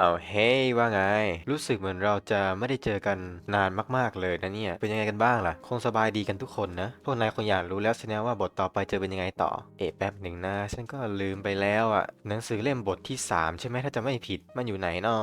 เอาเฮ้ยว่าไง รู้สึกเหมือนเราจะไม่ได้เจอกันนานมากๆเลยนะเนี่ย เป็นยังไงกันบ้างล่ะ คงสบายดีกันทุกคนนะ พวกนายคงอยากรู้แล้วสินะว่าบทต่อไปจะเป็นยังไงต่อ เอะแป๊บหนึ่งนะ ฉันก็ลืมไปแล้วอะหนังสือเล่มบทที่ 3 ใช่ไหมถ้าจะไม่ผิด มันอยู่ไหนนอ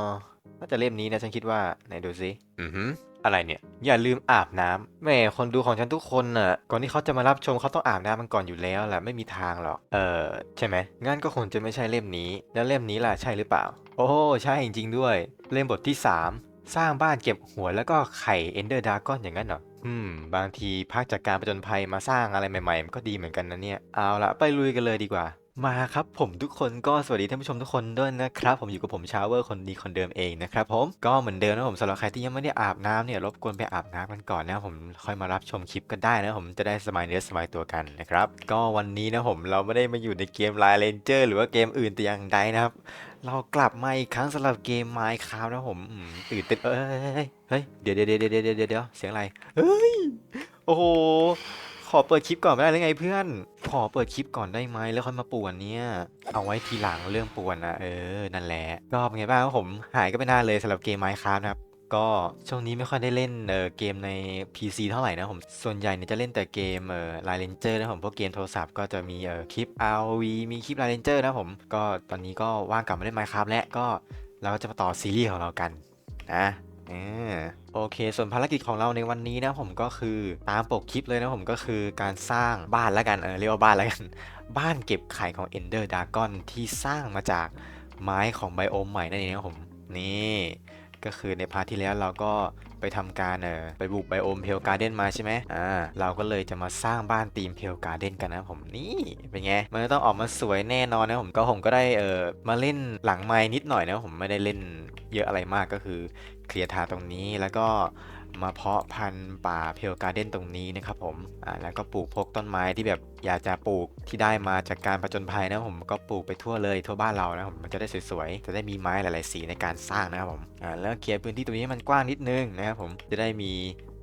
น่าจะเล่มนี้นะฉันคิดว่า ไหนดูสิอือหืออะไรเนี่ย อย่าลืมอาบน้ำแหม่คนดูของฉันทุกคนน่ะ ก่อนที่เขาจะมารับชมเขาต้องอาบน้ำมันก่อนอยู่แล้วแหละไม่มีทางหรอก เออใช่ไหมงั้นก็คงจะไม่ใช่เล่มนี้ แล้วเล่มนี้ล่ะใช่หรือเปล่า โอ้ใช่จริงๆด้วย เล่มบทที่ 3 สร้างบ้านเก็บหัวแล้วก็ไข่เอนเดอร์ดากอนอย่างนั้นเหรออืม บางทีพักจากการประจนภัยมาสร้างอะไรใหม่ๆมันก็ดีเหมือนกันนะเนี่ย เอาละไปลุยกันเลยดีกว่า มาครับผมทุกคนก็สวัสดีท่านผู้ชมทุกคนด้วยนะครับผมอยู่กับผมชาวเวอร์คนดีคนเดิมเองนะครับผมก็เหมือนเดิมนะผมสำหรับใครที่ยังไม่ได้อาบน้ำเนี่ยรบกวนไปอาบน้ำกันก่อนนะผมค่อยมารับชมคลิปกันได้นะผมจะได้สบายเนื้อสบายตัวกันนะครับก็วันนี้นะผมเราไม่ได้มาอยู่ในเกม Line Ranger หรือว่าเกมอื่นแต่อย่างใดนะครับ เรากลับมาอีกครั้งสำหรับเกม Minecraft นะผมอืมตื่นเต้นเอ้ยเฮ้ยเดี๋ยวเดี๋ยวเดี๋ยวเดี๋ยวเดี๋ยวเดี๋ยวเสียงอะไรเฮ้ยโอ้โห ขอเปิดคลิปก่อนไม่ได้หรือไงเพื่อน ขอเปิดคลิปก่อนได้ไหมแล้วค่อยมาป่วนเนี่ย เอาไว้ทีหลังเรื่องป่วนนะเออ นั่นแหละ ก็เป็นไงบ้างครับผมหายก็ไม่นานเลยสำหรับเกม Minecraft นะครับก็ช่วงนี้ไม่ค่อยได้เล่นเออเกมใน PC เท่าไหร่นะผม ส่วนใหญ่เนี่ยจะเล่นแต่เกมเออ Line Ranger นะผมพวกเกมโทรศัพท์ก็จะมีเออคลิป ROV มีคลิป Line Ranger นะผม ก็ตอนนี้ก็ว่างกลับมาเล่น Minecraft แล้วก็เราก็จะมาต่อซีรีส์ของเรากันนะ โอเค ส่วนภารกิจของเราในวันนี้นะผมก็คือตามปกคลิปเลยนะผมก็คือการสร้างบ้านแล้วกันเออเรียกว่าบ้านแล้วกัน บ้านเก็บไข่ของ Ender Dragon ที่สร้างมาจากไม้ของไบโอมใหม่นั่นเองนะผมนี่ก็คือในพาร์ทที่แล้วเราก็ไปทำการเออไปบุกไบโอมเพลการ์เด้นมาใช่ไหมอ่าเราก็เลยจะมาสร้างบ้านธีมเพลการ์เด้นกันนะผมนี่เป็นไง มันต้องออกมาสวยแน่นอนนะผมก็ผมก็ได้เออมาเล่นหลังไม้นิดหน่อยนะผมไม่ได้เล่นเยอะอะไรมากก็คือ เคลียร์ทาตรงนี้แล้วก็มาเพาะพันธุ์ป่าเพลการ์เด้นตรงนี้นะครับผมอ่าแล้วก็ปลูกพวกต้นไม้ที่แบบอยากจะปลูกที่ได้มาจากการประจนภัยนะผมก็ปลูกไปทั่วเลยทั่วบ้านเรานะผมมันจะได้สวยๆจะได้มีไม้หลายๆสีในการสร้างนะครับผมอ่าแล้วเคลียร์พื้นที่ตรงนี้ให้มันกว้างนิดนึงนะครับผมจะได้มี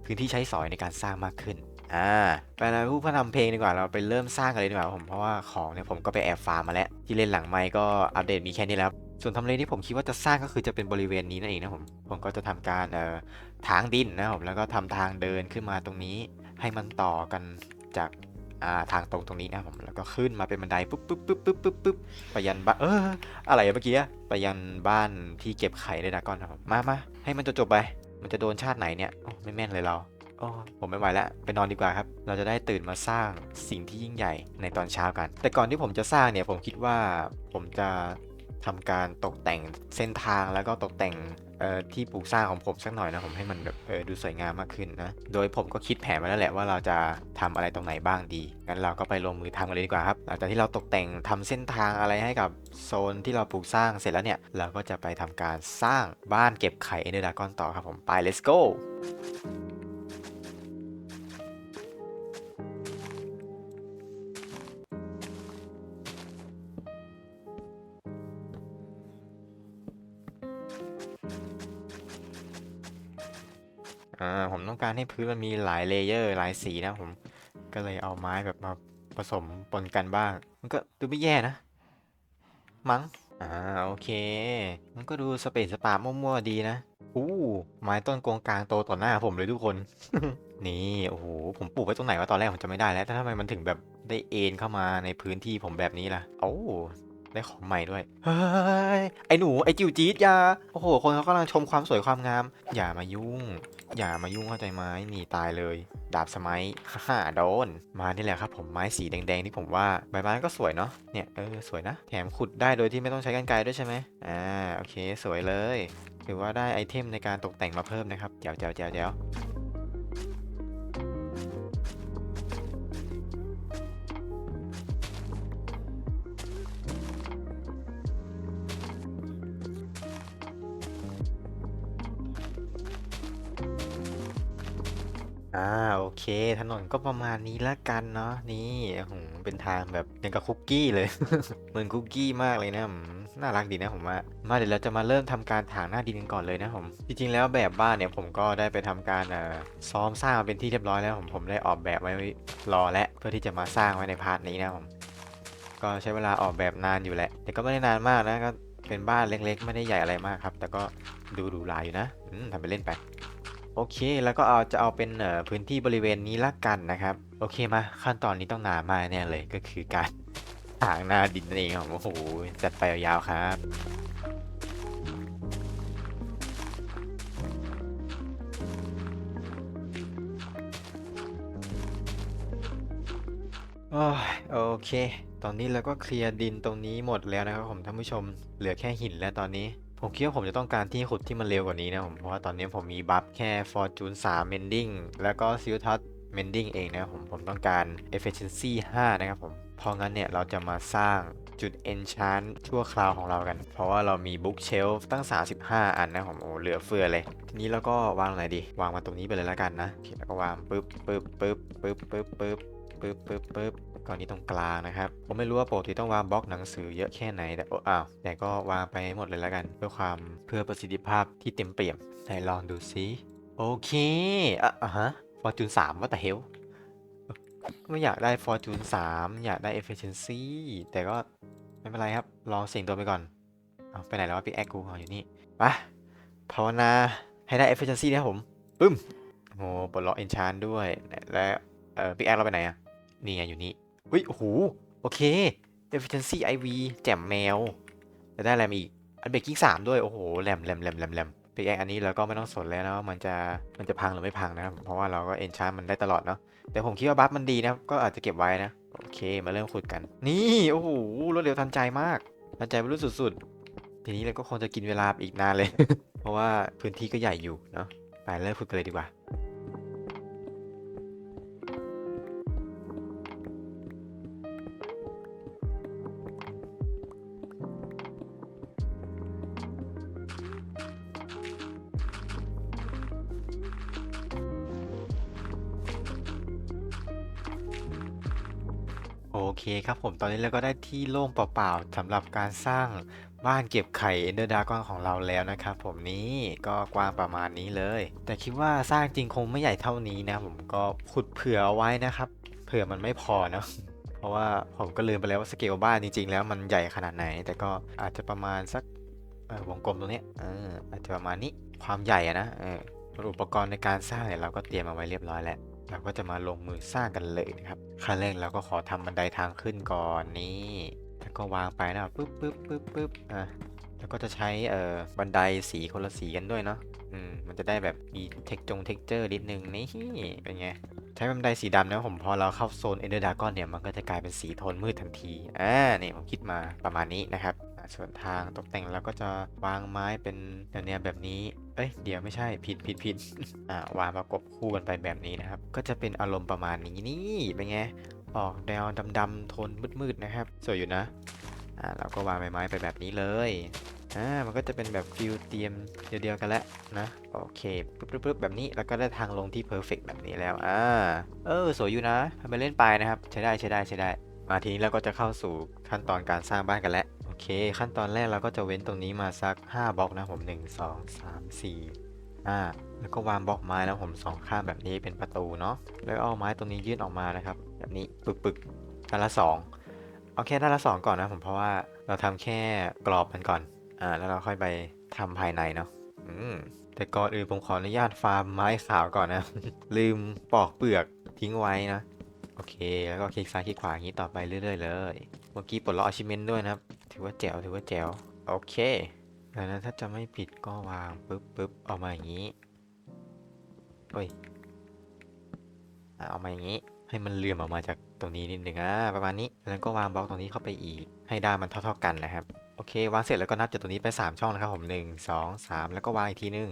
พื้นที่ใช้สอยในการสร้างมากขึ้นอ่าไปแล้วผู้พัฒนำเพลงดีกว่าเราไปเริ่มสร้างกันเลยดีกว่าผมเพราะว่าของเนี่ยผมก็ไปแอบฟาร์มมาแล้วที่เล่นหลังไมค์ก็อัปเดตมีแค่นี้แล้ว ส่วนทำเลที่ผมคิดว่าจะสร้างก็คือจะเป็นบริเวณนี้นั่นเองนะผม ผมก็จะทำการเอ่อทางดินนะผมแล้วก็ทำทางเดินขึ้นมาตรงนี้ ให้มันต่อกันจากอ่าทางตรงตรงนี้นะผมแล้วก็ขึ้นมาเป็นบันไดปุ๊บปุ๊บปุ๊บปุ๊บปุ๊บปุ๊บไปยันบ้านเอออะไรเมื่อกี้ไปยันบ้านที่เก็บไข่เลยนะก้อนนะครับมามาให้มันจบๆไป มันจะโดนชาติไหนเนี่ยไม่แม่นเลยเราโอ้ผมไม่ไหวแล้วไปนอนดีกว่าครับ เราจะได้ตื่นมาสร้างสิ่งที่ยิ่งใหญ่ในตอนเช้ากัน แต่ก่อนที่ผมจะสร้างเนี่ยผมคิดว่าผมจะ ทำการตกแต่งเส้นทางแล้วก็ตกแต่งที่ปลูกสร้างของผมสักหน่อยนะผมให้มันแบบดูสวยงามมากขึ้นนะ โดยผมก็คิดแผนมาแล้วแหละว่าเราจะทำอะไรตรงไหนบ้างดี งั้นเราก็ไปลงมือทำกันเลยดีกว่าครับ หลังจากที่เราตกแต่งทำเส้นทางอะไรให้กับโซนที่เราปลูกสร้างเสร็จแล้วเนี่ย เราก็จะไปทำการสร้างบ้านเก็บไข่เอเนอร์ดากอนต่อครับผม ไป let's go อ่าผมต้องการให้พื้นมันมีหลายเลเยอร์หลายสีนะผมก็เลยเอาไม้แบบมาผสมปนกันบ้าง มันก็ดูไม่แย่นะ มั้งอ่าโอเค มันก็ดูสเปซสปามั่วๆดีนะอู้ไม้ต้นกงกลางโตต่อหน้าผมเลยทุกคน นี่โอ้โหผมปลูกไว้ตรงไหนวะตอนแรกผมจะไม่ได้แล้วแต่ทำไมมันถึงแบบได้เอ็นเข้ามาในพื้นที่ผมแบบนี้ล่ะโอ้ ได้ของใหม่ด้วย เฮ้ย ไอหนูไอจิ๋วจี๊ดยา โอ้โห คนเขากำลังชมความสวยความงาม อย่ามายุ่ง อย่ามายุ่งเข้าใจไหมหนีตายเลย ดาบสมัยฮ่าโดน มานี่แหละครับผมไม้สีแดงๆที่ผมว่าใบไม้ก็สวยเนาะ เนี่ยเออสวยนะ แถมขุดได้โดยที่ไม่ต้องใช้กรรไกรด้วยใช่ไหมอ่าโอเคสวยเลย ถือว่าได้ไอเทมในการตกแต่งมาเพิ่มนะครับเจ๋วเจ๋วเจ๋วเจ๋ว เค ถนนก็ประมาณนี้ละกันเนาะนี่หเป็นทางแบบย่างกับคุกกี้เลย เหมือนคุกกี้มากเลยนะอืมน่ารักดีนะผมว่ามาเดี๋ยวเราจะมาเริ่มทำการถางหน้าดินกันก่อนเลยนะผมจริงๆแล้วแบบบ้านเนี่ยผมก็ได้ไปทำการซ่อซ้อมสร้างเป็นที่เรียบร้อยแล้วผมผมได้ออกแบบไว้รอและเพื่อที่จะมาสร้างไว้ในพาร์ทนี้นะผมก็ใช้เวลาออกแบบนานอยู่แหละ แต่ก็ไม่ได้นานมากนะก็เป็นบ้านเล็กๆ ไม่ได้ใหญ่อะไรมากครับ แต่ก็ดูหรูหราอยู่นะทำไปเล่นไป โอเค แล้วก็เอาจะเอาเป็นเอ่อพื้นที่บริเวณนี้ละกันนะครับ โอเคมาขั้นตอนนี้ต้องนานมากแน่เลยก็คือการถางหน้าดินนั่นเองครับโอ้โหจัดไปยาวๆครับโอโอเค ตอนนี้เราก็เคลียร์ดินตรงนี้หมดแล้วนะครับผมท่านผู้ชม เหลือแค่หินแล้วตอนนี้ ผมคิดว่าผมจะต้องการที่ขุดที่มันเร็วกว่านี้นะผมเพราะว่าตอนนี้ผมมีบัฟแค่ Fortune 3 Mending แล้วก็ s i l t o t Mending เองนะครับผมผมต้องการ Efficiency 5 นะครับผมเพราะงั้นเนี่ยเราจะมาสร้างจุด Enchant ชั่วคราวของเรากัน เพราะว่าเรามี Bookshelf ตั้ง 35 อันนะผมโอ้เหลือเฟือเลย ทีนี้เราก็วางไหนดี วางมาตรงนี้ไปเลยแล้วกันนะโอเคแล้วก็วางปึ๊บปึ๊บปึ๊บปึ๊บปึ๊บปึ๊บปึ๊บปึ๊บปึ๊บ ก่อนนี้ตรงกลางนะครับ ผมไม่รู้ว่าปกติต้องวางบล็อกหนังสือเยอะแค่ไหน แต่อ้าวแต่ก็วางไปหมดเลยแล้วกัน เพื่อความเพื่อประสิทธิภาพที่เต็มเปี่ยมไหนลองดูซิโอเคอะอะฮะ Fortune 3ว่าแต่เฮลไม่อยากได้ Fortune 3อยากได้ Efficiency แต่ก็ไม่เป็นไรครับลองเสี่ยงตัวไปก่อนเอาไปไหนแล้ววะพี่แอคกูอยู่นี่ไปภาวนาให้ได้ Efficiency นะครับผมปึ้มโอ้ปลดล็อก Enchant ด้วยและเอ่อพี่แอคเราไปไหนอะนี่ไงอยู่นี่ เฮ้ยโอ้โหโอเค efficiency IV แจ่มแมวจะได้อะไรมาอีก อันเบรกกิ้งสามด้วย โอ้โหแหลมแหลมแหลมแหลมแหลมไปแองอันนี้เราก็ไม่ต้องสนแล้วนะว่ามันจะมันจะพังหรือไม่พังนะครับเพราะว่าเราก็เอนชาร์มันได้ตลอดเนาะแต่ผมคิดว่าบัฟมันดีนะก็อาจจะเก็บไว้นะ โอเคมาเริ่มขุดกัน นี่โอ้โหรวดเร็วทันใจมากทันใจไม่รู้สุดๆ ทีนี้เราก็คงจะกินเวลาอีกนานเลย เพราะว่าพื้นที่ก็ใหญ่อยู่เนาะไปเริ่มขุดกันเลยดีกว่า ครับผมตอนนี้เราก็ได้ที่โล่งเปล่าๆสำหรับการสร้างบ้านเก็บไข่เอนเดอร์ดากอนของเราแล้วนะครับผมนี่ก็กว้างประมาณนี้เลย แต่คิดว่าสร้างจริงคงไม่ใหญ่เท่านี้นะ ผมก็ขุดเผื่อเอาไว้นะครับ เผื่อมันไม่พอเนอะเพราะว่าผมก็ลืมไปแล้วว่าสเกลบ้านจริง ๆ แล้วมันใหญ่ขนาดไหน แต่ก็อาจจะประมาณสักวงกลมตรงนี้อออาจจะประมาณนี้ความใหญ่อะนะอออุปกรณ์ในการสร้างเนี่ยเราก็เตรียมเอาไว้เรียบร้อยแล้ว เราก็จะมาลงมือสร้างกันเลยนะครับขั้นแรกเราก็ขอทำบันไดทางขึ้นก่อนนี่แล้วก็วางไปนะปึ๊บปึ๊บปึ๊บปึ๊บอะแล้วก็จะใช้เอ่อบันไดสีคนละสีกันด้วยเนาะอืมมันจะได้แบบมีเทคจงเท็กเจอร์นิดนึงนี่เป็นไงใช้บันไดสีดำนะผมพอเราเข้าโซนเอเดอร์ดากอนเนี่ยมันก็จะกลายเป็นสีโทนมืดทันทีอ่าเนี่ยผมคิดมาประมาณนี้นะครับ ส่วนทางตกแต่งเราก็จะวางไม้เป็นแนวๆแบบนี้ เอ้ยเดี๋ยวไม่ใช่ผิดผิดผิดอ่าวางประกบคู่กันไปแบบนี้นะครับ ก็จะเป็นอารมณ์ประมาณนี้นี่เป็นไงออกแนวดำๆโทนมืดๆนะครับ สวยอยู่นะอ่าเราก็วางใบไม้ไปแบบนี้เลยอ่ามันก็จะเป็นแบบฟิลเตรียมเดียวๆกันแล้วนะโอเคปึ๊บปึ๊บแบบนี้แล้วก็ได้ทางลงที่เพอร์เฟกแบบนี้แล้วอ่าเออสวยอยู่นะทำไปเล่นไปนะครับ ใช้ได้ใช้ได้ใช้ได้มาทีนี้เราก็จะเข้าสู่ขั้นตอนการสร้างบ้านกันแล้ว เค ขั้นตอนแรกเราก็จะเว้นตรงนี้มาสัก 5บล็อกนะผม 1 2 3 4อ่าแล้วก็วางบล็อกไม้แล้วผมสองข้างแบบนี้เป็นประตูเนาะแล้วเอาไม้ตรงนี้ยื่นออกมานะครับ แบบนี้ปึกปึกๆด้านละสองเอาแค่ด้านละสองก่อนนะผมเพราะว่าเราทำแค่กรอบมันก่อนอ่าแล้วเราค่อยไปทำภายในเนาะอืมแต่ก่อนอื่นผมขออนุญาตฟาร์มไม้ขาวก่อนนะ ลืมปอกเปลือกทิ้งไว้นะ โอเค แล้วก็คลิกซ้ายคลิกขวาอย่างนี้ต่อไปเรื่อยๆเลย เมื่อกี้ปลดล็อก achievement ด้วยนะครับ ถือว่าแจ๋วถือว่าแจ๋วโอเคดังนั้นถ้าจะไม่ผิดก็วางปึ๊บปึ๊บออกมาอย่างนี้เฮ้ยอะเอามาอย่างนี้ ให้มันเลื่อมออกมาจากตรงนี้นิดหนึ่งอะประมาณนี้ แล้วก็วางบล็อกตรงนี้เข้าไปอีก ให้ด้านมันเท่า ๆกันนะครับ โอเควางเสร็จแล้วก็นับจากตรงนี้ไป 3 ช่องนะครับผม1 2 3 แล้วก็วางอีกทีหนึง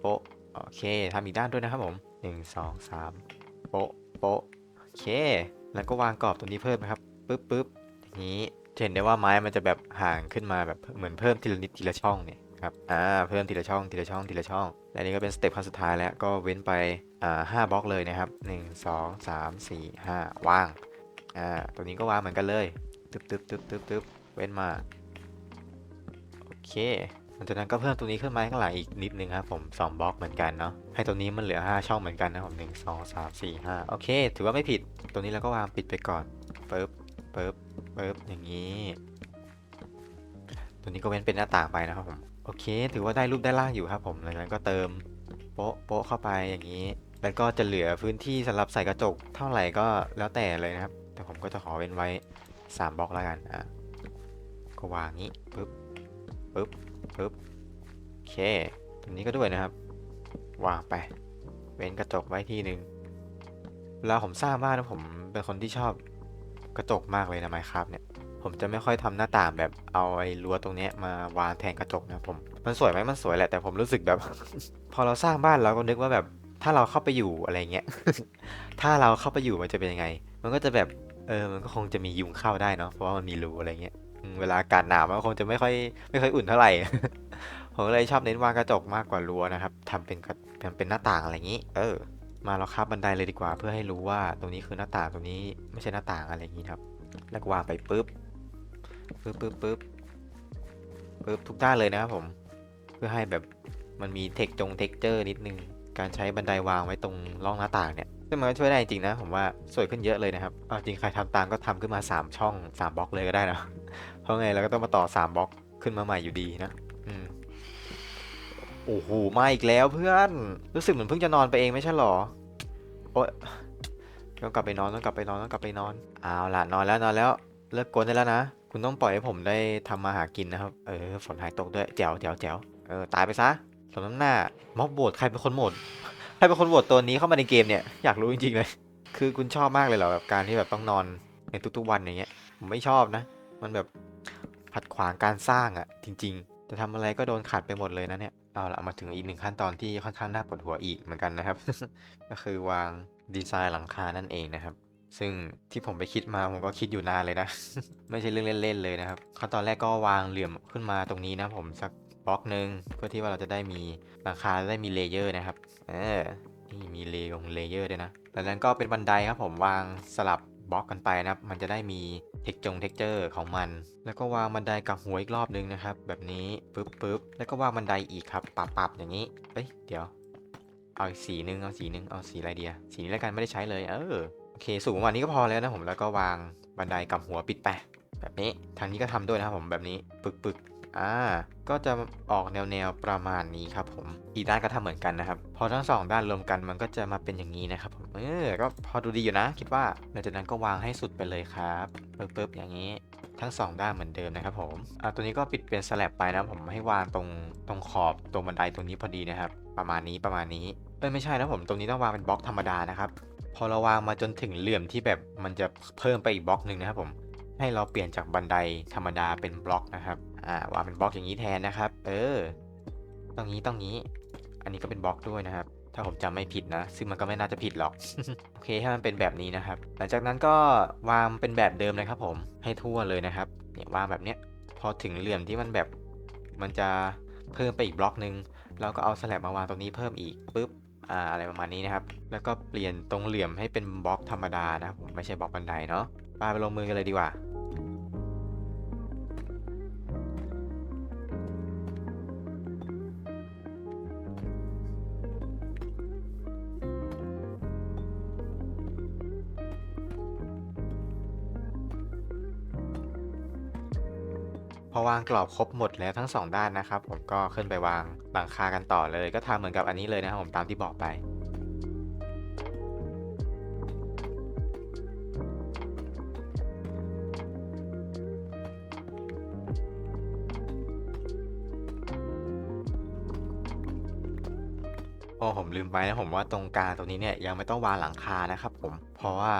โป๊ะโอเคทำอีกด้านด้วยนะครับผม 1 2 3โป๊ะโป๊ะ เค แล้วก็วางกรอบตรงนี้เพิ่มนะครับปึ๊บปึ๊บอย่างนี้จะเห็นได้ว่าไม้มันจะแบบห่างขึ้นมาแบบเหมือนเพิ่มทีละนิดทีละช่องเนี่ยครับอ่าเพิ่มทีละช่องทีละช่องทีละช่อง และนี่ก็เป็นสเต็ปขั้นสุดท้ายแล้วก็เว้นไปอ่าห้าบล็อกเลยนะครับ 1 2 3 4 5ว่างอ่าตัวนี้ก็วางเหมือนกันเลยตึ๊บตึ๊บตึ๊บตึ๊บตึ๊บเว้นมาโอเค ลังจากนั้นก็เพิ่มตัวนี้ขึ้นมาข้างหลังอีกนิดนึงครับผม2บล็อกเหมือนกันเนาะให้ตัวนี้มันเหลือ 5 ช่องเหมือนกันนะผม1 2 3 4 5โอเค ถือว่าไม่ผิดตัวนี้เราก็วางปิดไปก่อนปึ๊บปึ๊บปึ๊บอย่างนี้ตัวนี้ก็เว้นเป็นหน้าต่างไปนะครับผมโอเค ถือว่าได้รูปได้ร่างอยู่ครับผมหลังจากนั้นก็เติมโป๊ะโป๊ะเข้าไปอย่างนี้ แล้วก็จะเหลือพื้นที่สำหรับใส่กระจกเท่าไหร่ก็แล้วแต่เลยนะครับ แต่ผมก็จะขอเว้นไว้ 3บล็อกแล้วกันอะก็วางงี้ปึ๊บปึ๊บ ปึ๊บโอเคตรงนี้ก็ด้วยนะครับ วางไป เว้นกระจกไว้ที่หนึ่งเวลาผมสร้างบ้านนะผมเป็นคนที่ชอบกระจกมากเลยนะไมครับเนี่ย ผมจะไม่ค่อยทำหน้าต่างแบบเอาไอ้รั้วตรงนี้มาวางแทนกระจกนะผมมันสวยไหมมันสวยแหละแต่ผมรู้สึกแบบ พอเราสร้างบ้านเราก็นึกว่าแบบถ้าเราเข้าไปอยู่อะไรเงี้ย ถ้าเราเข้าไปอยู่มันจะเป็นยังไง มันก็จะแบบ เออ มันก็คงจะมียุงเข้าได้เนาะ เพราะว่ามันมีรูอะไรเงี้ย เวลาอากาศหนาวมันคงจะไม่ค่อยไม่ค่อยอุ่นเท่าไหร่ ผมเลยชอบเน้นวางกระจกมากกว่ารั้วนะครับทำเป็นกระทำเป็นหน้าต่างอะไรอย่างนี้ เออ มาเราครับบันไดเลยดีกว่า เพื่อให้รู้ว่าตรงนี้คือหน้าต่างตรงนี้ไม่ใช่หน้าต่างอะไรอย่างนี้ครับ แล้ววางไปปุ๊บปุ๊บปุ๊บปุ๊บปุ๊บทุกด้านเลยนะครับผม เพื่อให้แบบมันมีเทคจงเท็กเจอร์นิดนึง การใช้บันไดวางไว้ตรงร่องหน้าต่างเนี่ย ซึ่งมันก็ช่วยได้จริงนะ ผมว่าสวยขึ้นเยอะเลยนะครับเอาจริงใครทำตามก็ทำขึ้นมา 3 ช่อง 3 บล็อกเลยก็ได้นะเพราะไงเราก็ต้องมาต่อ 3 บล็อกขึ้นมาใหม่อยู่ดีนะอืมโอ้โหมาอีกแล้วเพื่อน รู้สึกเหมือนเพิ่งจะนอนไปเองไม่ใช่หรอโอ๊ยต้องกลับไปนอนต้องกลับไปนอนต้องกลับไปนอนเอาล่ะนอนแล้วนอนแล้วเลิกกวนได้แล้วนะ คุณต้องปล่อยให้ผมได้ทำมาหากินนะครับ เออฝนหายตกด้วยแจ๋วแจ๋วแจ๋วเออตายไปซะสมน้ำหน้าม็อบโบดใครเป็นคนโหมด ครเป็นคนโหวตตัวนี้เข้ามาในเกมเนี่ยอยากรู้จริงๆเลย คือคุณชอบมากเลยเหรอแบบการที่แบบต้องนอนในทุกๆวันอย่างเงี้ยผมไม่ชอบนะ มันแบบขัดขวางการสร้างอะจริงๆจะทำอะไรก็โดนขัดไปหมดเลยนะเนี่ยเอาละมาถึงอีกหนึ่งขั้นตอนที่ค่อนข้างน่าปวดหัวอีกเหมือนกันนะครับ ก็คือวางดีไซน์หลังคานั่นเองนะครับ ซึ่งที่ผมไปคิดมาผมก็คิดอยู่นานเลยนะ ไม่ใช่เรื่องเล่นๆเลยนะครับขั้นตอนแรกก็วางเหลี่ยมขึ้นมาตรงนี้นะผมสัก บล็อกหนึ่งเพื่อที่ว่าเราจะได้มีหลังคาได้มีเลเยอร์นะครับเออนี่มีเลยงเลเยอร์ด้วยนะจากนั้นก็เป็นบันไดครับผมวางสลับบล็อกกันไปนะครับ มันจะได้มีเทคจงเท็กเจอร์ของมัน แล้วก็วางบันไดกับหัวอีกรอบนึงนะครับ แบบนี้ปึ๊บปึ๊บแล้วก็วางบันไดอีกครับปรับปรับอย่างนี้เอ้ยเดี๋ยวเอาอีกสีหนึงเอาสีหนึงเอาสีอะไรเดียสีนี้แล้วกันไม่ได้ใช้เลย เออโอเค สูงประมาณนี้ก็พอแล้วนะผมแล้วก็วางบันไดกับหัวปิดไปแบบนี้ทางนี้ก็ทำด้วยนะครับผมแบบนี้ปึกปึก อ่าก็จะออกแนวแนวๆประมาณนี้ครับผมอีกด้านก็ทำเหมือนกันนะครับ พอทั้งสองด้านรวมกันมันก็จะมาเป็นอย่างนี้นะครับผมเออก็พอดูดีอยู่นะ คิดว่าหลังจากนั้นก็วางให้สุดไปเลยครับปึ๊บปบอย่างนี้ทั้งสองด้านเหมือนเดิมนะครับผมอ่าตัวนี้ก็ปิดเป็นสแลบไปนะผมให้วางตรงตรงขอบตรงบันไดตรงนี้พอดีนะครับ ประมาณนี้ประมาณนี้เอ้ยไม่ใช่นะผมตรงนี้ต้องวางเป็นบล็อกธรรมดานะครับพอเราวางมาจนถึงเหลี่ยมที่แบบมันจะเพิ่มไปอีกบล็อกหนึ่งนะครับผมให้เราเปลี่ยนจากบันไดธรรมดาเป็นบล็อกนะครับ อ่าวางเป็นบล็อกอย่างนี้แทนนะครับ เออ ตรงนี้ตรงนี้ อันนี้ก็เป็นบล็อกด้วยนะครับ ถ้าผมจำไม่ผิดนะ ซึ่งมันก็ไม่น่าจะผิดหรอก โอเคให้มันเป็นแบบนี้นะครับ หลังจากนั้นก็วางเป็นแบบเดิมนะครับ ผม ให้ทั่วเลยนะครับ เนี่ยวางแบบเนี้ย พอถึงเหลี่ยมที่มันแบบ มันจะเพิ่มไปอีกบล็อกหนึ่งเราก็เอาสแลบมาวางตรงนี้เพิ่มอีกปุ๊บอ่าอะไรประมาณนี้นะครับ แล้วก็เปลี่ยนตรงเหลี่ยมให้เป็นบล็อกธรรมดานะครับผมไม่ใช่บล็อกบันไดเนาะไปไปลงมือกันเลยดีกว่า อวางกรอบครบหมดแล้วทั้งสองด้านนะครับ ผมก็ขึ้นไปวางหลังคากันต่อเลย ก็ทำเหมือนกับอันนี้เลยนะครับผมตามที่บอกไปโอ้ผมลืมไปนะผมว่าตรงกลางตรงนี้เนี่ยยังไม่ต้องวางหลังคานะครับผมเพราะว่า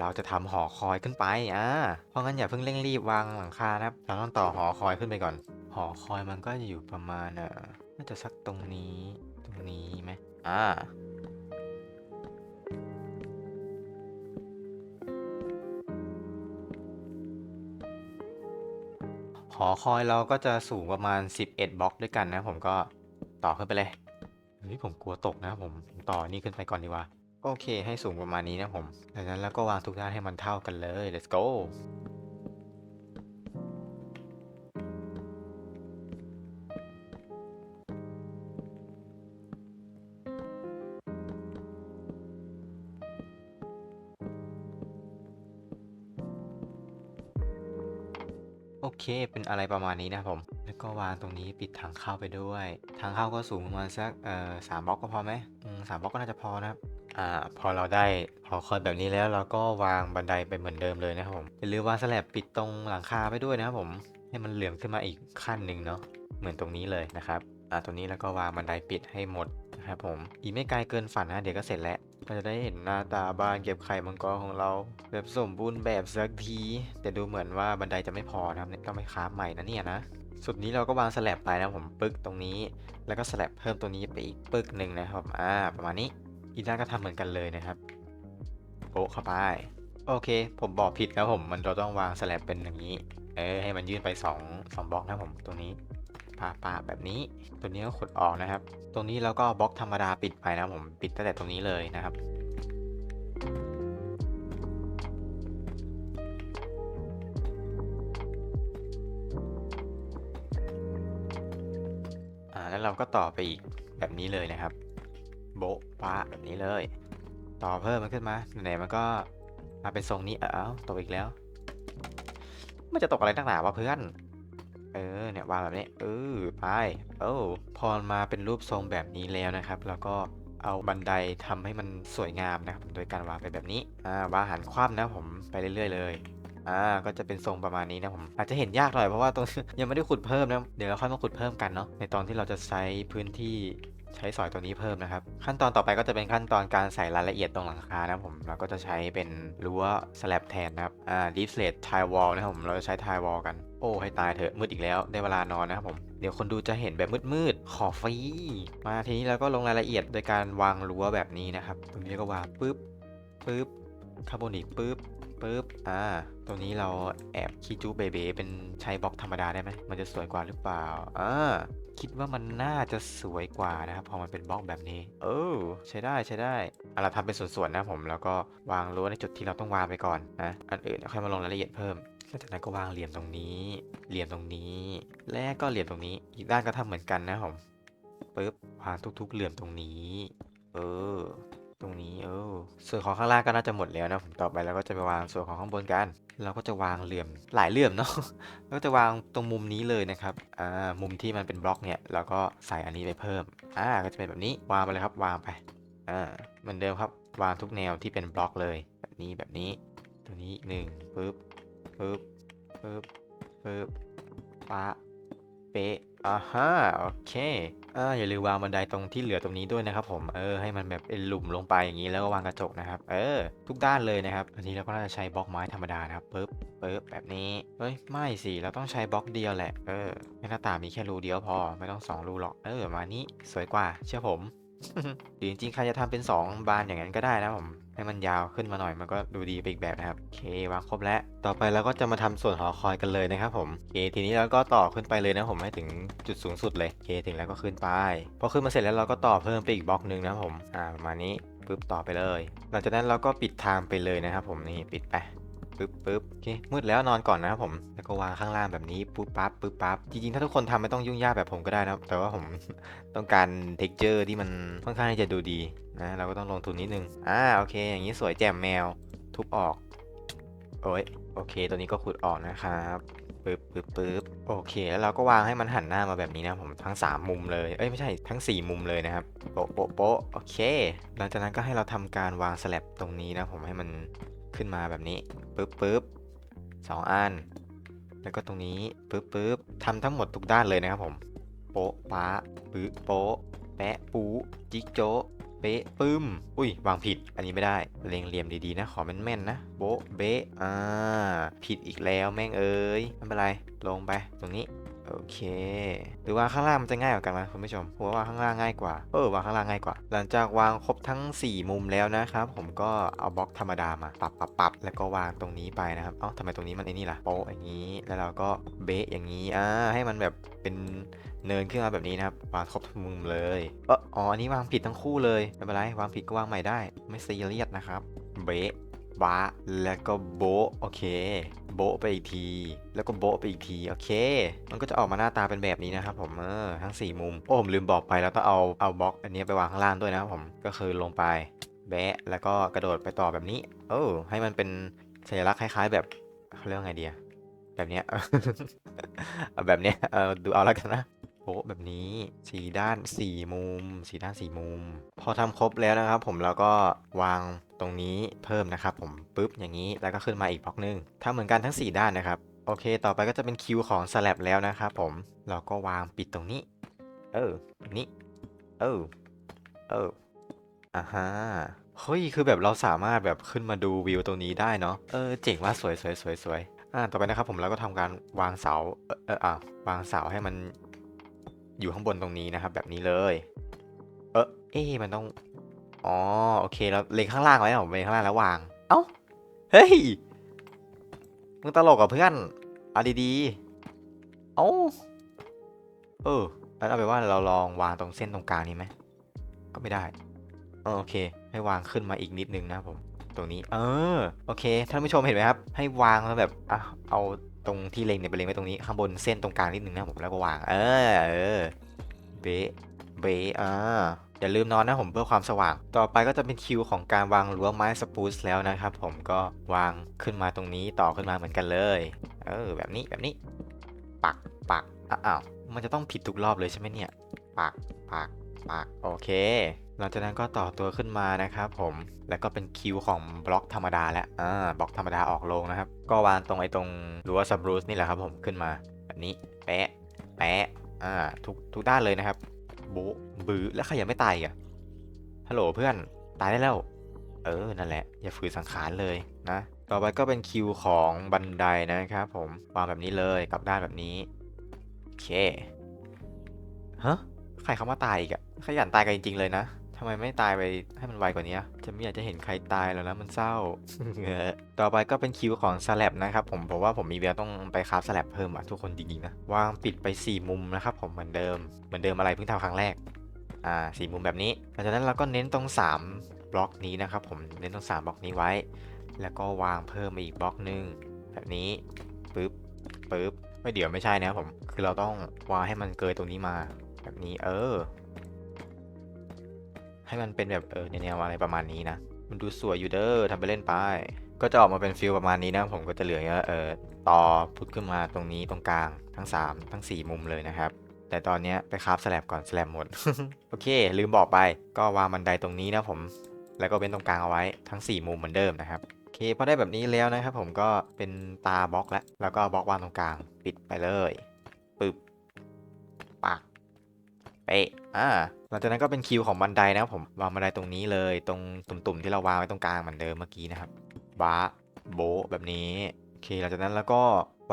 เราจะทำหอคอยขึ้นไปอ่าเพราะงั้นอย่าเพิ่งเร่งรีบวางหลังคานะครับ เราต้องต่อหอคอยขึ้นไปก่อน หอคอยมันก็จะอยู่ประมาณอ่อน่าจะสักตรงนี้ ตรงนี้ไหมอ่าหอคอยเราก็จะสูงประมาณ 11บล็อกด้วยกันนะผมก็ต่อขึ้นไปเลยเฮ้ยผมกลัวตกนะผมผมต่อนี่ขึ้นไปก่อนดีกว่า โอเค ให้สูงประมาณนี้นะผมดังนั้นแล้วก็วางทุกด้านให้มันเท่ากันเลย let's go โอเค เป็นอะไรประมาณนี้นะผม แล้วแล้วก็วางตรงนี้ปิดทางเข้าไปด้วย ทางเข้าก็สูงประมาณสักเอ่อสามบล็อกก็พอไหมอืมสามบล็อกก็น่าจะพอนะครับ อ่าพอเราได้หอคอยแบบนี้แล้วเราก็วางบันไดไปเหมือนเดิมเลยนะครับผมอย่าลืมวางสแลบปิดตรงหลังคาไปด้วยนะครับผมให้มันเหลื่อมขึ้นมาอีกขั้นหนึ่งเนาะเหมือนตรงนี้เลยนะครับอ่าตรงนี้แล้วก็วางบันไดปิดให้หมดนะครับผมอีกไม่ไกลเกินฝันนะเดี๋ยวก็เสร็จแล้วก็จะได้เห็นหน้าตาบ้านเก็บไข่มังกรของเรา แบบสมบูรณ์แบบสักที แต่ดูเหมือนว่าบันไดจะไม่พอนะครับเนี่ยต้องไปคราใหม่นะเนี่ยนะสุดนี้เราก็วางสแลบไปนะผมปึกตรงนี้ แล้วก็สแลบเพิ่มตัวนี้ไปอีกปึกหนึ่งนะครับอ่าประมาณนี้ อีด้าก็ทำเหมือนกันเลยนะครับโปะเข้าไป โอเค ผมบอกผิดนะผม มันเราต้องวางสแลบเป็นอย่างนี้ เออให้มันยื่นไป2 2บล็อกนะผมตรงนี้ปาปาแบบนี้ ตัวนี้ก็ขุดออกนะครับ ตรงนี้เราก็บล็อกธรรมดาปิดไปนะผมปิดตั้งแต่ตรงนี้เลยนะครับอ่าแล้วเราก็ต่อไปอีกแบบนี้เลยนะครับ โบะปะแบบนี้เลย ต่อเพิ่มมันขึ้นมาไหนมันก็มาเป็นทรงนี้เอ้าตกอีกแล้ว มันจะตกอะไรตั้งหนาวะเพื่อน เออเนี่ยวางแบบนี้เออไปโอ้พอมาเป็นรูปทรงแบบนี้แล้วนะครับ แล้วก็เอาบันไดทำให้มันสวยงามนะครับ โดยการวางไปแบบนี้อ่าวางหันคว่ำนะผมไปเรื่อยๆเลยอ่าก็จะเป็นทรงประมาณนี้นะผมอาจจะเห็นยากหน่อยเพราะว่าตรงยังไม่ได้ขุดเพิ่มนะเดี๋ยวเราค่อยมาขุดเพิ่มกันเนาะในตอนที่เราจะใช้พื้นที่ ใช้สอยตัวนี้เพิ่มนะครับ ขั้นตอนต่อไปก็จะเป็นขั้นตอนการใส่รายละเอียดตรงหลังคานะครับผมเราก็จะใช้เป็นรั้วสแลบแทนนะครับอ่าดิฟเลตไทวอลนะครับผมเราจะใช้ไทวอลกันโอ้ให้ตายเถอะมืดอีกแล้วได้เวลานอนนะครับผมเดี๋ยวคนดูจะเห็นแบบมืดๆขอฟรีมาทีนี้เราก็ลงรายละเอียดโดยการวางรั้วแบบนี้นะครับตรงนี้ก็วางปึ๊บปึ๊บคาร์บอนิกปึ๊บ ปึ๊บ อ่าตรงนี้เราแอบคีจูเบเบเป็นใช้บล็อกธรรมดาได้ไหม มันจะสวยกว่าหรือเปล่า อ่า คิดว่ามันน่าจะสวยกว่านะครับ พอมันเป็นบล็อกแบบนี้ เออ ใช้ได้ใช้ได้อะเราทำเป็นส่วนๆนะผม แล้วก็วางรั้วในจุดที่เราต้องวางไปก่อนนะ อันอื่นเดี๋ยวค่อยมาลงรายละเอียดเพิ่มแล้วจากนั้นก็วางเหลี่ยมตรงนี้ เหลี่ยมตรงนี้ และก็เหลี่ยมตรงนี้ อีกด้านก็ทำเหมือนกันนะผมปึ๊บวางทุกๆ เหลี่ยมตรงนี้ เออ ตรงนี้เออส่วนของข้างล่างก็น่าจะหมดแล้วนะผมต่อไปแล้วก็จะไปวางส่วนของข้างบนกัน เราก็จะวางเหลี่ยมหลายเหลี่ยมเนาะแล้วก็จะวางตรงมุมนี้เลยนะครับอ่ามุมที่มันเป็นบล็อกเนี่ยเราก็ใส่อันนี้ไปเพิ่มอ่าก็จะเป็นแบบนี้วางไปเลยครับวางไปอ่าเหมือนเดิมครับวางทุกแนวที่เป็นบล็อกเลยแบบนี้แบบนี้ ตัวนี้หนึ่งปึ๊บปึ๊บปึ๊บปึ๊บปะเป๊ะอ่าฮะโอเค อ่าอย่าลืมวางบันไดตรงที่เหลือตรงนี้ด้วยนะครับผมเออให้มันแบบเป็นหลุมลงไปอย่างนี้แล้วก็วางกระจกนะครับเออ ทุกด้านเลยนะครับอันนี้เราก็น่าจะใช้บล็อกไม้ธรรมดานะครับปึ๊บปึ๊บแบบนี้เฮ้ยไม่สิเราต้องใช้บล็อกเดียวแหละเออหน้าต่างมีแค่รูเดียวพอไม่ต้องสองรูหรอกเออมานี้สวยกว่าเชื่อผม หรือจริงๆใครจะทำเป็น 2 บานอย่างนั้นก็ได้นะผม ให้มันยาวขึ้นมาหน่อยมันก็ดูดีไปอีกแบบนะครับโอเควางครบแล้ว ต่อไปเราก็จะมาทำส่วนหอคอยกันเลยนะครับผมโอเคทีนี้เราก็ต่อขึ้นไปเลยนะผมให้ถึงจุดสูงสุดเลยโอเคถึงแล้วก็ขึ้นไปพอขึ้นมาเสร็จแล้วเราก็ต่อเพิ่มไปอีกบล็อกหนึ่งนะผมอ่าประมาณนี้ปึ๊บต่อไปเลย หลังจากนั้นเราก็ปิดทางไปเลยนะครับผมนี่ปิดไป ปึ๊บปึ๊บโอเคมืดแล้วนอนก่อนนะครับผม แล้วก็วางข้างล่างแบบนี้ปุ๊บปั๊บปุ๊บปั๊บจริงๆถ้าทุกคนทำไม่ต้องยุ่งยากแบบผมก็ได้นะแต่ว่าผมต้องการ t e x t อร์ที่มันค่อนข้างที่จะดูดีนะเราก็ต้องลงทุนนิดนึงอ่าโอเค อย่างนี้สวยแจ่มแมวทุบออกโอ้ยโอเค ตัวนี้ก็ขุดออกนะครับปึ๊บปึ๊บปึ๊บโอเค แล้วเราก็วางให้มันหันหน้ามาแบบนี้นะผมทั้ง 3 มุมเลย เอ้ยไม่ใช่ทั้ง 4 มุมเลยนะครับโปะโปะโปะโอเค หลังจากนั้นก็ให้เราทำการวางสแลบตรงนี้นะผมให้มัน ขึ้นมาแบบนี้ปึ๊บปึ๊บสองอัน แล้วก็ตรงนี้ปึ๊บปึ๊บทำทั้งหมดทุกด้านเลยนะครับผม โป๊ะป๊าปึ๊บโป๊ะแปะปูจิกโจ๊ะเป๊ะปึ้ม อุ้ย วางผิด อันนี้ไม่ได้เล็งเหลี่ยมดีๆนะ ขอแม่นๆนะ โบ๊ะเบ๊ะอ่า ผิดอีกแล้วแม่งเอ้ย ไม่เป็นไร ลงไป ตรงนี้ โอเค หรือว่าข้างล่างมันจะง่ายกว่ากันไหมคุณผู้ชมผมว่าข้างล่างง่ายกว่า เออวางข้างล่างง่ายกว่า หลังจากวางครบทั้ง 4 มุมแล้วนะครับ ผมก็เอาบล็อกธรรมดามาปรับปรับปรับแล้วก็วางตรงนี้ไปนะครับ เอ้าทำไมตรงนี้มันไอ้นี่ล่ะ โป๊ะอย่างนี้ แล้วเราก็เบะอย่างนี้ อ่า ให้มันแบบเป็นเนินขึ้นมาแบบนี้นะครับวางครบทุกมุมเลยเอออ๋ออันนี้วางผิดทั้งคู่เลยไม่เป็นไรวางผิดก็วางใหม่ได้ ไม่ซีเรียสนะครับ เบะบะแล้วก็โบะโอเค โบะไปอีกที แล้วก็โบะไปอีกทีโอเค มันก็จะออกมาหน้าตาเป็นแบบนี้นะครับผมเออทั้ง 4 มุมโอ้ผมลืมบอกไปแล้วต้องเอาเอาบล็อกอันนี้ไปวางข้างล่างด้วยนะครับผมก็คือลงไปแบะแล้วก็กระโดดไปต่อแบบนี้โอ้ให้มันเป็นสัญลักษณ์คล้าย ๆ แบบเขาเรียกไงเดียแบบเนี้ยแบบเนี้ยเออดูเอาแล้วกันนะ โอ้แบบนี้สี่ด้านสี่มุมสี่ด้านสี่มุม พอทำครบแล้วนะครับ ผมเราก็วางตรงนี้เพิ่มนะครับ ผมปุ๊บอย่างนี้แล้วก็ขึ้นมาอีกบล็อกหนึงทำเหมือนกันทั้ง 4 ด้านนะครับโอเค ต่อไปก็จะเป็นคิวของสลับแล้วนะครับผม เราก็วางปิดตรงนี้ เออ นี้เออ เอออ่าฮะ เฮ้ย คือแบบเราสามารถแบบขึ้นมาดูวิวตรงนี้ได้เนาะ เออ เจ๋งว่าสวยสวยสวยสวยอ่า ต่อไปนะครับผมเราก็ทำการวางเสา เออเอออ่าวางเสาให้มัน อยู่ข้างบนตรงนี้นะครับ แบบนี้เลย เออเอ๊ะมันต้อง อ๋อ โอเคเราเล็งข้างล่างไว้นะผมเล็งข้างล่างแล้ววาง เอ้า เฮ้ย มึงตลกกับเพื่อนเอาดีๆ เอ้า เอองั้นเอาไปว่าเราลองวางตรงเส้นตรงกลางนี้ไหม ก็ไม่ได้ออโอเค ให้วางขึ้นมาอีกนิดนึงนะผม ตรงนี้ เออ โอเค ท่านผู้ชมเห็นไหมครับ ให้วางแล้วแบบอะเอา ตรงที่เล็งเนี่ยไปเล็งไว้ตรงนี้ข้างบนเส้นตรงกลางนิดนึงนะผมแล้วก็วาง เออเออเบะเบะอ่าอย่าลืมนอนนะผมเพื่อความสว่าง ต่อไปก็จะเป็นคิวของการวางรั้วไม้สปูสแล้วนะครับผมก็วางขึ้นมาตรงนี้ต่อขึ้นมาเหมือนกันเลย เออแบบนี้แบบนี้ ปักปักอ้าวมันจะต้องผิดทุกรอบเลยใช่ไหมเนี่ย ปักปักปักโอเค หลังจากนั้นก็ต่อตัวขึ้นมานะครับผม แล้วก็เป็นคิวของบล็อกธรรมดาแล้ว อ่า บล็อกธรรมดาออกลงนะครับ ก็วางตรงไอ้ตรงรั้วซับรูสนี่แหละครับผมขึ้นมาแบบนี้ แปะ แปะ อ่า ทุกทุกด้านเลยนะครับโบะบือแล้วใครยังไม่ตายอีกอะฮัลโหลเพื่อน ตายได้แล้ว เออ นั่นแหละ อย่าฝืนสังขารเลยนะ ต่อไปก็เป็นคิวของบันไดนะครับผม วางแบบนี้เลยกลับด้านแบบนี้ โอเค ฮะ ใครเขามาตายอีกอะขยันตายกันจริงๆเลยนะ ทำไมไม่ตายไปให้มันไวกว่านี้อะจะไม่อยากจะเห็นใครตายแล้วนะมันเศร้า ต่อไปก็เป็นคิวของสลับนะครับผมเพราะว่าผมมีเวลาต้องไปคราฟสลับเพิ่มอะทุกคนจริงๆนะวางปิดไป 4 มุมนะครับผมเหมือนเดิมเหมือนเดิมอะไรเพิ่งทำครั้งแรกอ่าสี่มุมแบบนี้หลังจากนั้นเราก็เน้นตรง 3 บล็อกนี้นะครับผมเน้นตรง 3 บล็อกนี้ไว้ แล้วก็วางเพิ่มมาอีกบล็อกหนึงแบบนี้ปึ๊บปึ๊บไม่เดี๋ยวไม่ใช่นะครับผมคือเราต้องวางให้มันเกยตรงนี้มา แบบนี้เออ ให้มันเป็นแบบเออแนวอะไรประมาณนี้นะ มันดูสวยอยู่เด้อทำไปเล่นไป ก็จะออกมาเป็นฟิลประมาณนี้นะ ผมก็จะเหลือเออต่อพุทขึ้นมาตรงนี้ตรงกลางทั้ง 3 ทั้ง 4 มุมเลยนะครับ แต่ตอนนี้ไปคราฟสแลบก่อนสแลบหมด โอเค ลืมบอกไป ก็วางบันไดตรงนี้นะผม แล้วก็เป็นตรงกลางเอาไว้ทั้ง 4 มุมเหมือนเดิมนะครับโอเคพอได้แบบนี้แล้วนะครับผมก็เป็นตาบล็อกแล้ว แล้วก็บล็อกวางตรงกลางปิดไปเลยปึ๊บปักเป๊ะอ่า หลังจากนั้นก็เป็นคิวของบันไดนะครับผมวางบันไดตรงนี้เลย ตรงตุ่มๆที่เราวางไว้ตรงกลางเหมือนเดิมเมื่อกี้นะครับบาะโบแบบนี้โอเคหลังจากนั้นแล้วก็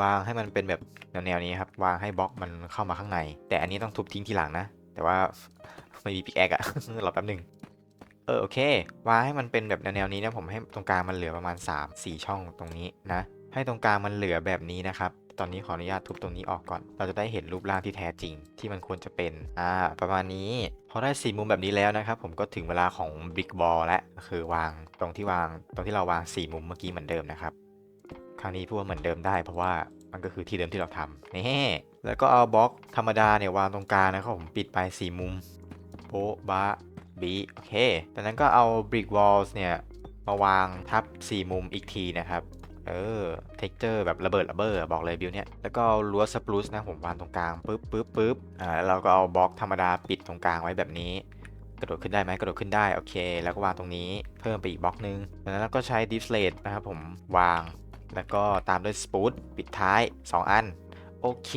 วางให้มันเป็นแบบแนวๆนี้ครับวางให้บล็อกมันเข้ามาข้างใน แต่อันนี้ต้องทุบทิ้งทีหลังนะ แต่ว่าไม่มีปิกแอกอะรอแป๊บหนึงเออโอเควางให้มันเป็นแบบแนวๆนี้นะผมให้ตรงกลางมันเหลือประมาณ 3 4 ช่องตรงนี้นะ ให้ตรงกลางมันเหลือแบบนี้นะครับ ตอนนี้ขออนุญาตทุบตรงนี้ออกก่อน เราจะได้เห็นรูปร่างที่แท้จริง ที่มันควรจะเป็น อ่า ประมาณนี้ พอได้สี่มุมแบบนี้แล้วนะครับ ผมก็ถึงเวลาของ Brick Ball แล้วก็คือวางตรงที่วางตรงที่เราวางสี่มุมเมื่อกี้เหมือนเดิมนะครับ ครั้งนี้พูดว่าเหมือนเดิมได้ เพราะว่ามันก็คือที่เดิมที่เราทำนี่แล้วก็เอาบล็อกธรรมดาเนี่ยวางตรงกลางนะครับผมปิดไปสี่มุมโบ๊ะบะบีโอเคจากนั้นก็เอา brick walls เนี่ยมาวางทับ 4 มุมอีกทีนะครับ เออ texture แบบระเบิดระเบ้อบอกเลยบิวเนี่ยแล้วก็รั้วสปรูซนะผมวางตรงกลางปึ๊บปึ๊บปึ๊บอ่าแล้วเราก็เอาบล็อกธรรมดาปิดตรงกลางไว้แบบนี้ กระโดดขึ้นได้ไหมกระโดดขึ้นได้โอเค แล้วก็วางตรงนี้เพิ่มไปอีกบล็อกนึงจากนั้นเราก็ใช้ deep slate นะครับผมวาง แล้วก็ตามด้วยสปูตปิดท้าย 2 อัน โอเค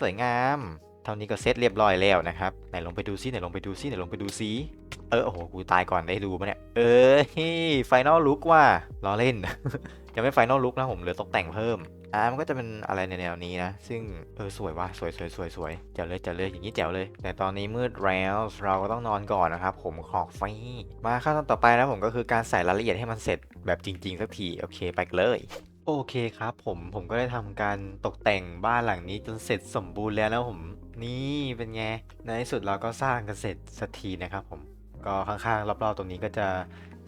สวยงามเท่านี้ก็เซตเรียบร้อยแล้วนะครับไหนลงไปดูซิไหนลงไปดูซิไหนลงไปดูซิเออโอ้โหกูตายก่อนได้ดูปะเนี่ยเออไฟนอลลุกว่ะล้อเล่น ยังไม่ไฟนอลลุกนะผมเหลือตกแต่งเพิ่มอ่ามันก็จะเป็นอะไรในแนวนี้นะ ซึ่งเออสวยว่ะสวยสวยสวยสวยแจ๋วเลยแจ๋วเลยอย่างนี้แจ๋วเลย แต่ตอนนี้มืดแล้วเราก็ต้องนอนก่อนนะครับผมขอไฟมาขั้นตอนต่อไปนะผมก็คือการใส่รายละเอียดให้มันเสร็จแบบจริง ๆ สักทีโอเคไปเลยโอเคครับผมผมก็ได้ทำการตกแต่งบ้านหลังนี้จนเสร็จสมบูรณ์แล้วนะผมนี่เป็นไงในที่สุดเราก็สร้างกันเสร็จสักทีนะครับผมก็ข้างๆรอบๆตรงนี้ก็จะ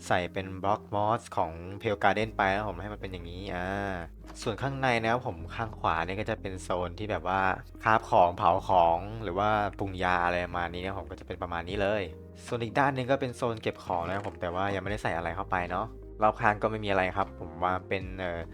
ใส่เป็นบล็อกมอสของเพลการ์เด้นไปนะผมให้มันเป็นอย่างนี้อ่าส่วนข้างในนะครับผมข้างขวาเนี่ยก็จะเป็นโซนที่แบบว่าคาบของเผาของหรือว่าปรุงยาอะไรประมาณนี้นะผมก็จะเป็นประมาณนี้เลย ส่วนอีกด้านหนึงก็เป็นโซนเก็บของนะครับผมแต่ว่ายังไม่ได้ใส่อะไรเข้าไปเนาะรอบข้างก็ไม่มีอะไรครับ ผมวางเป็น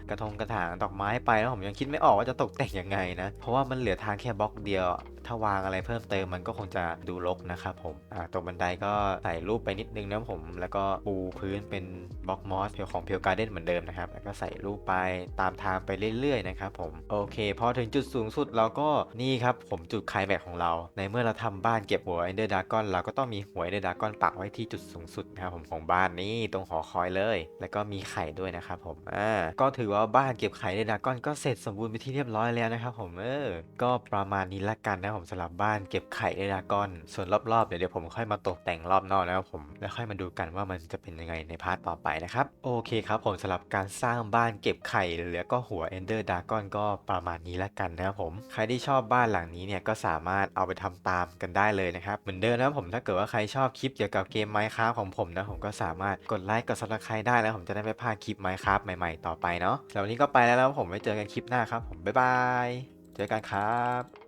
กระทงกระถางดอกไม้ไปแล้วผมยังคิดไม่ออกว่าจะตกแต่งยังไงนะ เพราะว่ามันเหลือทางแค่บล็อกเดียว ถ้าวางอะไรเพิ่มเติมมันก็คงจะดูรกนะครับผมตรงบันไดก็ใส่รูปไปนิดนึงนะผม แล้วก็ปูพื้นเป็นบล็อกมอสเพียวของเพียวการ์เด้นเหมือนเดิมนะครับ แล้วก็ใส่รูปไปตามทางไปเรื่อยๆนะครับผม โอเค พอถึงจุดสูงสุดเราก็นี่ครับผมจุดไคลแม็กของเรา ในเมื่อเราทำบ้านเก็บหัวเอนเดอร์ดากอนเราก็ต้องมีหัวเอนเดอร์ดากอนปักไว้ที่จุดสูงสุดนะครับผมของบ้านนี้ตรงหอคอยเลย แล้วก็มีไข่ด้วยนะครับผม อ่า ก็ถือว่าบ้านเก็บไข่ในดากอนก็เสร็จสมบูรณ์ไปที่เรียบร้อยแล้วนะครับผม เออ ก็ประมาณนี้ละกันนะผมสำหรับบ้านเก็บไข่ในดากอน ส่วนรอบๆเดี๋ยวผมค่อยมาตกแต่งรอบนอกนะครับผมแล้วค่อยมาดูกันว่ามันจะเป็นยังไงในพาร์ทต่อไปนะครับโอเคครับผมสำหรับการสร้างบ้านเก็บไข่แล้วก็หัว Ender Dragon ก็ประมาณนี้ละกันนะครับผมใครที่ชอบบ้านหลังนี้เนี่ยก็สามารถเอาไปทำตามกันได้เลยนะครับเหมือนเดิมนะครับผมถ้าเกิดว่าใครชอบคลิปเกี่ยวกับเกม Minecraft ของผมนะผมก็สามารถกดไลค์กด subscribe ได้แล้วผมจะได้ไม่พลาดคลิป Minecraft ใหม่ๆต่อไปเนาะแล้ววันนี้ก็ไปแล้วนะครับผมไว้เจอกันคลิปหน้าครับผมบ๊ายบายเจอกันครับ